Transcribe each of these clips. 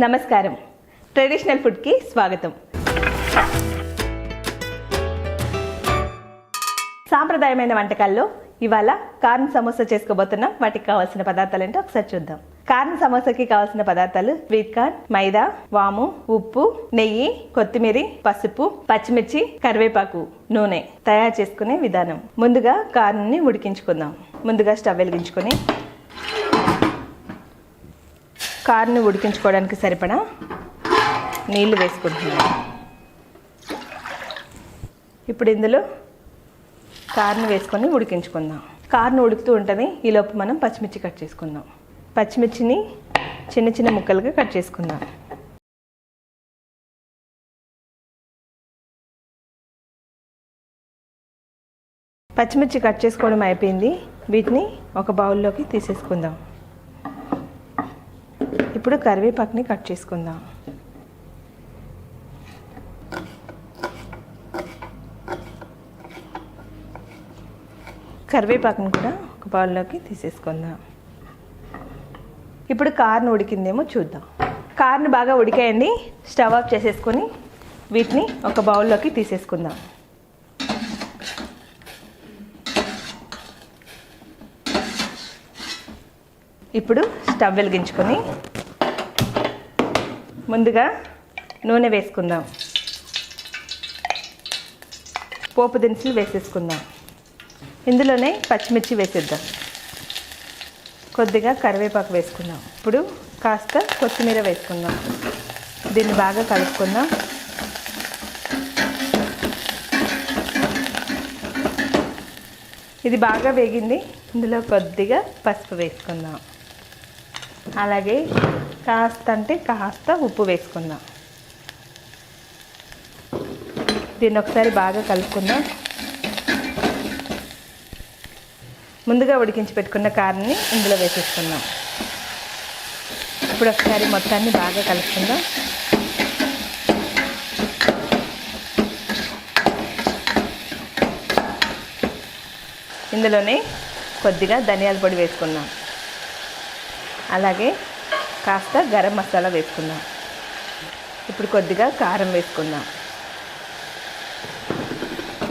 నమస్కారం. ట్రెడిషనల్ ఫుడ్కి స్వాగతం. సాంప్రదాయమైన వంటకాల్లో ఇవాళ కార్న్ సమోసా చేసుకోబోతున్నాం. వాటికి కావాల్సిన పదార్థాలు ఏంటో ఒకసారి చూద్దాం. కార్న్ సమోసాకి కావాల్సిన పదార్థాలు స్వీట్ కార్న్ మైదా వాము ఉప్పు నెయ్యి కొత్తిమీర పసుపు పచ్చిమిర్చి కరివేపాకు నూనె తయారు చేసుకునే విధానం. ముందుగా కార్న్ని ఉడికించుకుందాం. ముందుగా స్టవ్ వెలిగించుకొని కార్ని ఉడికించుకోవడానికి సరిపడా నీళ్ళు వేసుకుంటున్నాను. ఇప్పుడు ఇందులో కారుని వేసుకొని ఉడికించుకుందాం. కారుని ఉడుకుతూ ఉంటుంది ఈలోపు మనం పచ్చిమిర్చి కట్ చేసుకుందాం. పచ్చిమిర్చిని చిన్న చిన్న ముక్కలుగా కట్ చేసుకుందాం. పచ్చిమిర్చి కట్ చేసుకోవడం అయిపోయింది. వీటిని ఒక బౌల్లోకి తీసేసుకుందాం. ఇప్పుడు కరివేపాకుని కట్ చేసుకుందాం. కరివేపాకుని కూడా ఒక బౌల్లోకి తీసేసుకుందాం. ఇప్పుడు కార్న్ ఉడికిందేమో చూద్దాం. కార్న్ బాగా ఉడికాయండి. స్టవ్ ఆఫ్ చేసేసుకొని వీటిని ఒక బౌల్లోకి తీసేసుకుందాం. ఇప్పుడు స్టవ్ వెలిగించుకొని ముందుగా నూనె వేసుకుందాం. పోపు దినుసులు వేసేసుకుందాం. ఇందులోనే పచ్చిమిర్చి వేసేద్దాం. కొద్దిగా కరివేపాకు వేసుకుందాం. ఇప్పుడు కాస్త కొత్తిమీర వేసుకుందాం. దీన్ని బాగా కలుపుకుందాం. ఇది బాగా వేగింది. ఇందులో కొద్దిగా పసుపు వేసుకుందాం. అలాగే కాస్త అంటే కాస్త ఉప్పు వేసుకుందాం. దీన్ని ఒకసారి బాగా కలుపుకుందాం. ముందుగా ఉడికించి పెట్టుకున్న కారాన్ని ఇందులో వేసేసుకుందాం. ఇప్పుడు ఒకసారి మొత్తాన్ని బాగా కలుపుకుందాం. ఇందులోనే కొద్దిగా ధనియాల పొడి వేసుకుందాం. అలాగే కాస్త గరం మసాలా వేసుకుందాం. ఇప్పుడు కొద్దిగా కారం వేసుకుందాం.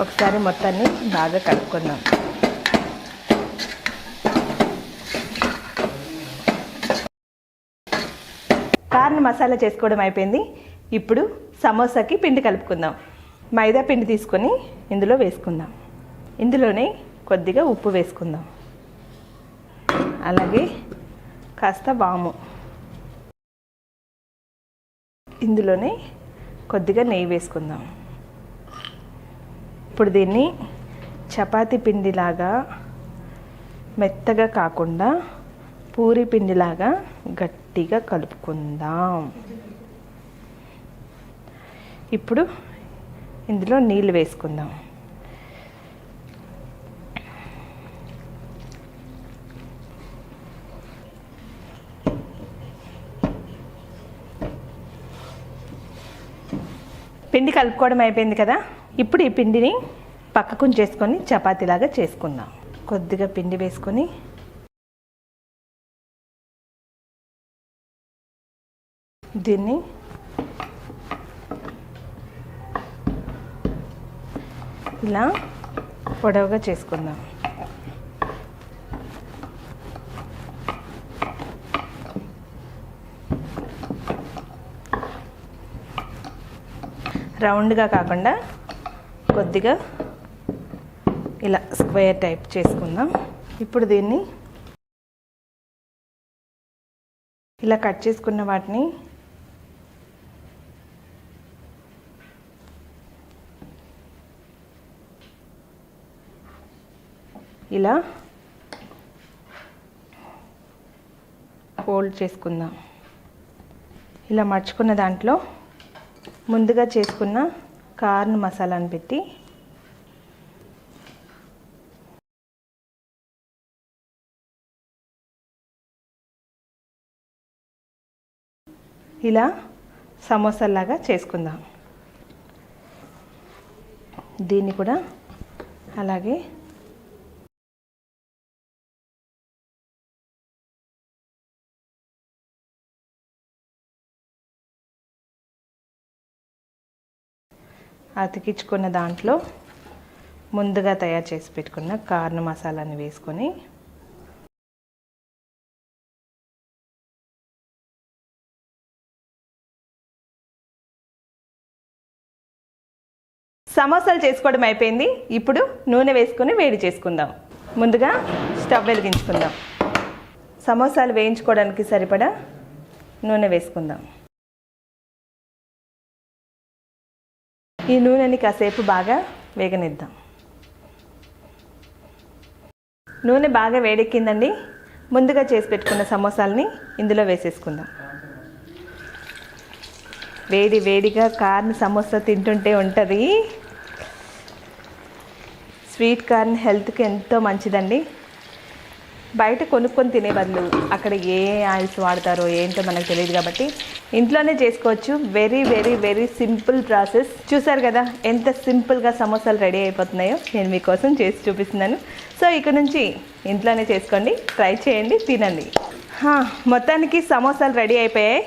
ఒకసారి మొత్తాన్ని బాగా కలుపుకుందాం. కార్న్ మసాలా చేసుకోవడం అయిపోయింది. ఇప్పుడు సమోసాకి పిండి కలుపుకుందాం. మైదా పిండి తీసుకొని ఇందులో వేసుకుందాం. ఇందులోనే కొద్దిగా ఉప్పు వేసుకుందాం. అలాగే కాస్త వాము. ఇందులోనే కొద్దిగా నెయ్యి వేసుకుందాం. ఇప్పుడు దీన్ని చపాతీ పిండిలాగా మెత్తగా కాకుండా పూరి పిండిలాగా గట్టిగా కలుపుకుందాం. ఇప్పుడు ఇందులో నీళ్ళు వేసుకుందాం. పిండి కలుపుకోవడం అయిపోయింది కదా? ఇప్పుడు ఈ పిండిని పక్కకు చేసుకొని చపాతీలాగా చేసుకుందాం. కొద్దిగా పిండి వేసుకొని దీన్ని ఇలా పొడవుగా చేసుకుందాం. రౌండ్గా కాకుండా కొద్దిగా ఇలా స్క్వేర్ టైప్ చేసుకుందాం. ఇప్పుడు దీన్ని ఇలా కట్ చేసుకున్న వాటిని ఇలా ఫోల్డ్ చేసుకుందాం. ఇలా మర్చుకున్న దాంట్లో ముందుగా చేసుకున్న కార్న్ మసాలాను పెట్టి ఇలా సమోసాలాగా చేసుకుందాం. దీన్ని కూడా అలాగే అతికించుకున్న దాంట్లో ముందుగా తయారు చేసి పెట్టుకున్న కార్న్ మసాలాని వేసుకొని సమోసాలు చేసుకోవడం అయిపోయింది. ఇప్పుడు నూనె వేసుకొని వేడి చేసుకుందాం. ముందుగా స్టవ్ వెలిగించుకుందాం. సమోసాలు వేయించుకోవడానికి సరిపడా నూనె వేసుకుందాం. ఈ నూనెని కాసేపు బాగా వేగనిద్దాం. నూనె బాగా వేడెక్కిందండి. ముందుగా చేసి పెట్టుకున్న సమోసాలని ఇందులో వేసేసుకుందాం. వేడి వేడిగా కార్న్ సమోసా తింటుంటే ఉంటుంది. స్వీట్ కార్న్ హెల్త్కి ఎంతో మంచిదండి. బయట కొనుక్కొని తినే బదులు అక్కడ ఏ ఆయిల్స్ వాడతారో ఏంటో మనకు తెలియదు కాబట్టి ఇంట్లోనే చేసుకోవచ్చు. Very very very simple process చూసారు కదా ఎంత సింపుల్గా సమోసాలు రెడీ అయిపోతున్నాయో నేను మీకోసం చేసి చూపిస్తున్నాను. సో ఇక్కడ నుంచి ఇంట్లోనే చేసుకోండి. ట్రై చేయండి తినండి. మొత్తానికి సమోసాలు రెడీ అయిపోయాయి.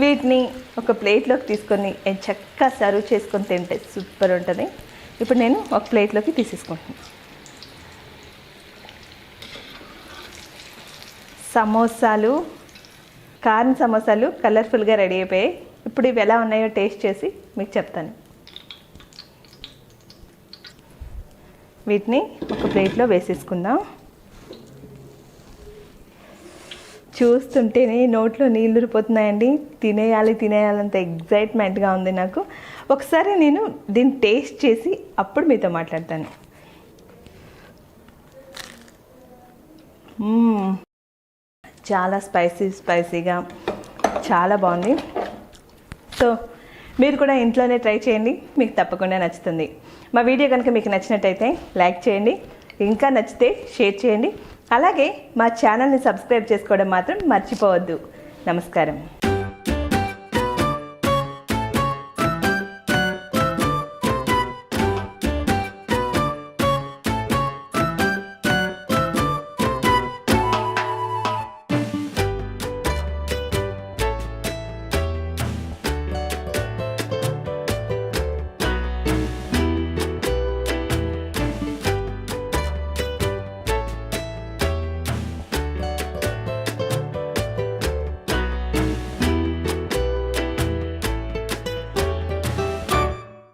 వీటిని ఒక ప్లేట్లోకి తీసుకొని చక్కగా సర్వ్ చేసుకొని తింటే సూపర్ ఉంటుంది. ఇప్పుడు నేను ఒక ప్లేట్లోకి తీసేసుకుంటున్నాను. సమోసాలు కార్న్ సమోసాలు కలర్ఫుల్గా రెడీ అయిపోయాయి. ఇప్పుడు ఇవి ఎలా ఉన్నాయో టేస్ట్ చేసి మీకు చెప్తాను. వీటిని ఒక ప్లేట్లో వేసేసుకుందాం. చూస్తుంటేనే నోట్లో నీళ్ళు ఉరిపోతున్నాయండి తినేయాలి తినేయాలంత ఎగ్జైట్మెంట్గా ఉంది నాకు. ఒకసారి నేను దీన్ని టేస్ట్ చేసి అప్పుడు మీతో మాట్లాడతాను. చాలా స్పైసీ స్పైసీగా చాలా బాగుంది. సో మీరు కూడా ఇంట్లోనే ట్రై చేయండి. మీకు తప్పకుండా నచ్చుతుంది. మా వీడియో కనుక మీకు నచ్చినట్టయితే లైక్ చేయండి. ఇంకా నచ్చితే షేర్ చేయండి. అలాగే మా ఛానల్ని సబ్స్క్రైబ్ చేసుకోవడం మాత్రం మర్చిపోవద్దు. నమస్కారం.